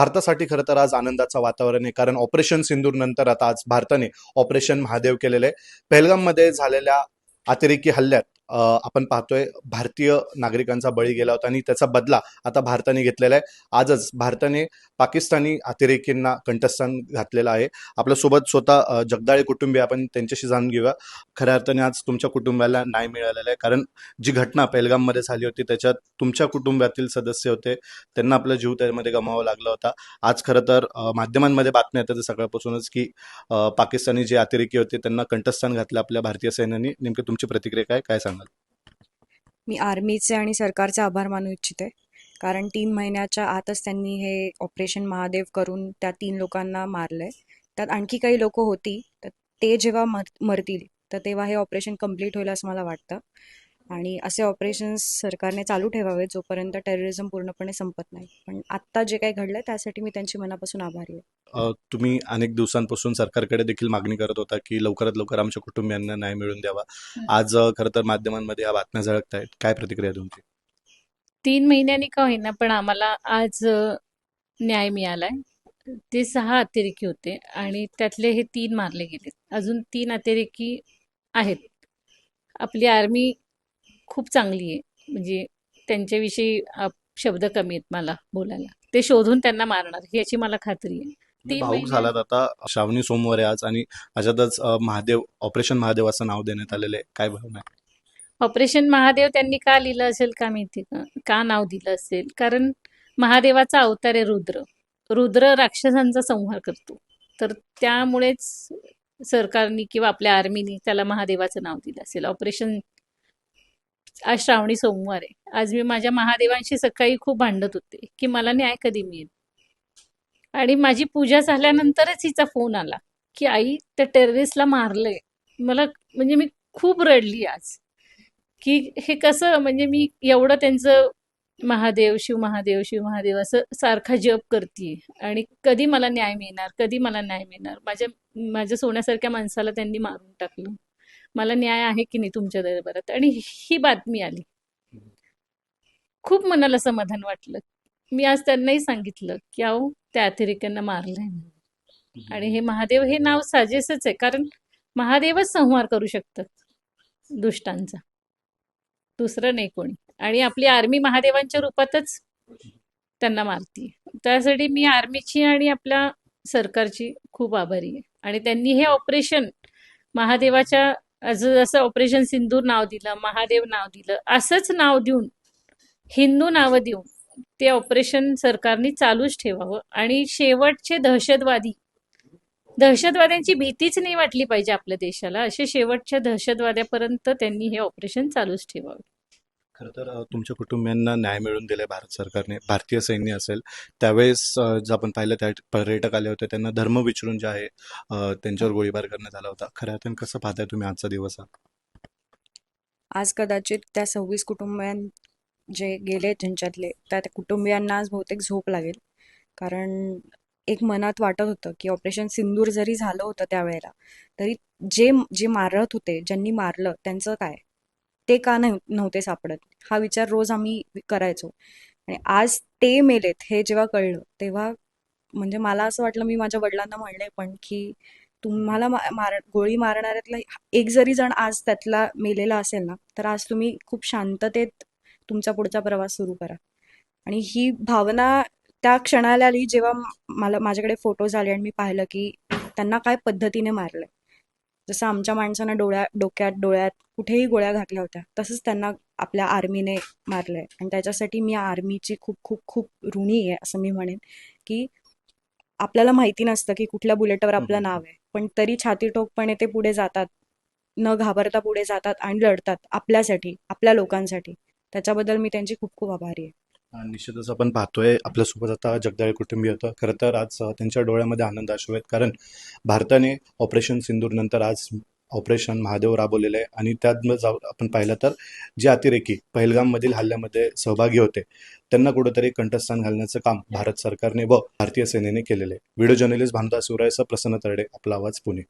भारतासाठी खरं तर आज आनंदाचं वातावरण आहे. कारण ऑपरेशन सिंदूर नंतर आता आज भारताने ऑपरेशन महादेव केलेलं आहे. पहलगाममध्ये झालेल्या अतिरेकी हल्ल्यात आपण पाहतोय भारतीय नागरिकांचा बळी गेला होता आणि त्याचा बदला आता भारताने घेतलेला आहे. आजच भारताने पाकिस्तानी अतिरेकींना कंठस्थान घातलेलं आहे. आपल्यासोबत स्वतः जगदाळे कुटुंबीय आपण त्यांच्याशी जाणून घेऊया. खऱ्या अर्थाने आज तुमच्या कुटुंबाला न्याय मिळालेला आहे. कारण जी घटना पेलगाममध्ये झाली होती त्याच्यात तुमच्या कुटुंबातील सदस्य होते. त्यांना आपला जीव त्यामध्ये गमावा लागला होता. आज खरं तर माध्यमांमध्ये बातम्या येतात सकाळपासूनच की पाकिस्तानी जे अतिरेकी होते त्यांना कंठस्थान घातलं आपल्या भारतीय सैन्याने. नेमकं तुमची प्रतिक्रिया काय? काय सांगा मी आर्मीचे आणि सरकारचे आभार मानू इच्छिते. कारण तीन महिन्याच्या आतच त्यांनी हे ऑपरेशन महादेव करून त्या तीन लोकांना मारलंय. त्यात आणखी काही लोक होती तर ते जेव्हा मर मरतील तर तेव्हा हे ऑपरेशन कंप्लीट होईल असं मला वाटतं. आणि असे ऑपरेशन्स सरकारने चालू ठेवावे जोपर्यंत टेररिझम पूर्णपणे संपत नाही. पण आत्ता जे काही घडलंय त्यासाठी मी त्यांची मनापासून आभारी आहे. तुम्ही अनेक दिवसांपासून सरकारकडे देखील मागणी करत होता की लवकरात लवकर आमच्या कुटुंबियांना न्याय मिळवून द्यावा. आज खरं तर माध्यमांमध्ये या बातम्या झळकत आहेत काय प्रतिक्रिया तुमची? तीन महिन्यांनी का होईना पण आम्हाला आज न्याय मिळालाय. ते सहा अतिरेकी होते आणि त्यातले हे तीन मारले गेले अजून तीन अतिरेकी आहेत. आपली आर्मी खूप चांगली आहे. म्हणजे त्यांच्याविषयी शब्द कमी आहेत मला बोलायला. ते शोधून त्यांना मारणार याची मला खात्री आहे. भाऊक झालात आता. श्रावणी सोमवार आहे आज आणि अशातच महादेव ऑपरेशन महादेव असं नाव देण्यात आलेलं आहे. काय भावना? ऑपरेशन महादेव त्यांनी का लिहिलं असेल का माहिती का? का नाव दिलं असेल? कारण महादेवाचा अवतार आहे रुद्र. रुद्र राक्षसांचा संहार करतो. तर त्यामुळेच सरकारने किंवा आपल्या आर्मीने त्याला महादेवाचं नाव दिलं असेल. ऑपरेशन आज श्रावणी सोमवार आहे. आज मी माझ्या महादेवांशी सकाळी खूप भांडत होते की मला न्याय कधी मिळेल? आणि माझी पूजा झाल्यानंतरच हिचा फोन आला की आई त्या टेररिस्टला मारलंय. मला म्हणजे मी खूप रडली आज की हे कसं म्हणजे मी एवढं त्यांचं महादेव शिव महादेव शिव महादेव असं सारखा जप करते आणि कधी मला न्याय मिळणार कधी मला न्याय मिळणार? माझ्या माझ्या सोन्यासारख्या माणसाला त्यांनी मारून टाकलं. मला न्याय आहे की नाही तुमच्या दरबारात? आणि ही बातमी आली. खूप मनाला समाधान वाटलं. मी आज त्यांनाही सांगितलं की अहो त्या अतिरेक्यांना मारलंय आणि हे महादेव हे नाव साजेसच आहे. कारण महादेवच संहार करू शकतात दुष्टांचा. दुसरं नाही कोणी. आणि आपली आर्मी महादेवांच्या रूपातच त्यांना मारती त्यासाठी मी आर्मीची आणि आपल्या सरकारची खूप आभारी आहे. आणि त्यांनी हे ऑपरेशन महादेवाच्या जसं ऑपरेशन सिंदूर नाव दिलं महादेव नाव दिलं असंच नाव देऊन हिंदू नावं देऊन ते ऑपरेशन सरकारने चालूच ठेवावं. आणि शेवटचे दहशतवादी दहशतवाद्यांची भीतीच नाही वाटली पाहिजे आपल्या देशाला. असे शेवटच्या दहशतवाद्यापर्यंत त्यांनी हे ऑपरेशन चालूच ठेवावं. खरं तर तुमच्या कुटुंबियांना न्याय मिळून दिलाय भारत सरकारने भारतीय सैन्य असेल त्यावेळेस जर आपण पाहिलं त्या पर्यटक आले होते त्यांना धर्म विचारून जे आहे त्यांच्यावर गोळीबार करण्यात आला होता. खऱ्या अर्थाने कसं पाहताय तुम्ही आजचा दिवस हा? आज कदाचित त्या सव्वीस कुटुंबियां जे गेले त्यांच्यातले त्या त्या कुटुंबियांना आज बहुतेक झोप लागेल. कारण एक मनात वाटत होतं की ऑपरेशन सिंदूर जरी झालं होतं त्यावेळेला तरी जे जे मारत होते ज्यांनी मारलं त्यांचं काय? ते का नव्हते सापडत. हा विचार रोज आम्ही करायचो. आणि आज ते मेलेत हे जेव्हा कळलं तेव्हा म्हणजे मला असं वाटलं मी माझ्या वडिलांना म्हणले पण की तुम्हाला मार गोळी मारणाऱ्यातला एक जरी जण आज त्यातला मेलेला असेल ना तर आज तुम्ही खूप शांततेत तुमचा पुढचा प्रवास सुरू करा. आणि ही भावना त्या क्षणाला आली जेव्हा मला माझ्याकडे फोटोज आले आणि मी पाहिलं की त्यांना काय पद्धतीने मारलंय. जसं आमच्या माणसानं डोळ्या डोक्यात डोळ्यात कुठेही गोळ्या घातल्या होत्या तसंच त्यांना आपल्या आर्मीने मारलंय. आणि त्याच्यासाठी मी आर्मीची खूप खूप खूप ऋणी आहे असं मी म्हणेन की आपल्याला माहिती नसतं की कुठल्या बुलेटवर आपलं. नाव आहे. पण तरी छातीठोकपणे ते पुढे जातात न घाबरता पुढे जातात आणि लढतात आपल्यासाठी आपल्या लोकांसाठी. त्याच्याबद्दल मी त्यांची खूप खूप आभारी आहे. निश्चितच आपण पाहतोय. आपल्यासोबत आता जगदाळे कुटुंबीय होतं. खरं तर आज त्यांच्या डोळ्यामध्ये आनंद अश्रू आहेत. कारण भारताने ऑपरेशन सिंदूर नंतर आज ऑपरेशन महादेव राबवलेलं आहे. आणि त्यात जाऊ आपण पाहिलं तर जे अतिरेकी पहलगाममधील हल्ल्यामध्ये सहभागी होते त्यांना कुठेतरी कंठस्थान घालण्याचं काम भारत सरकारने व भारतीय सेनेने केलेलं आहे. व्हिडिओ जर्नलिस्ट भानुदास शिवरायसह प्रसन्न तरडे आपला आवाज पुणे.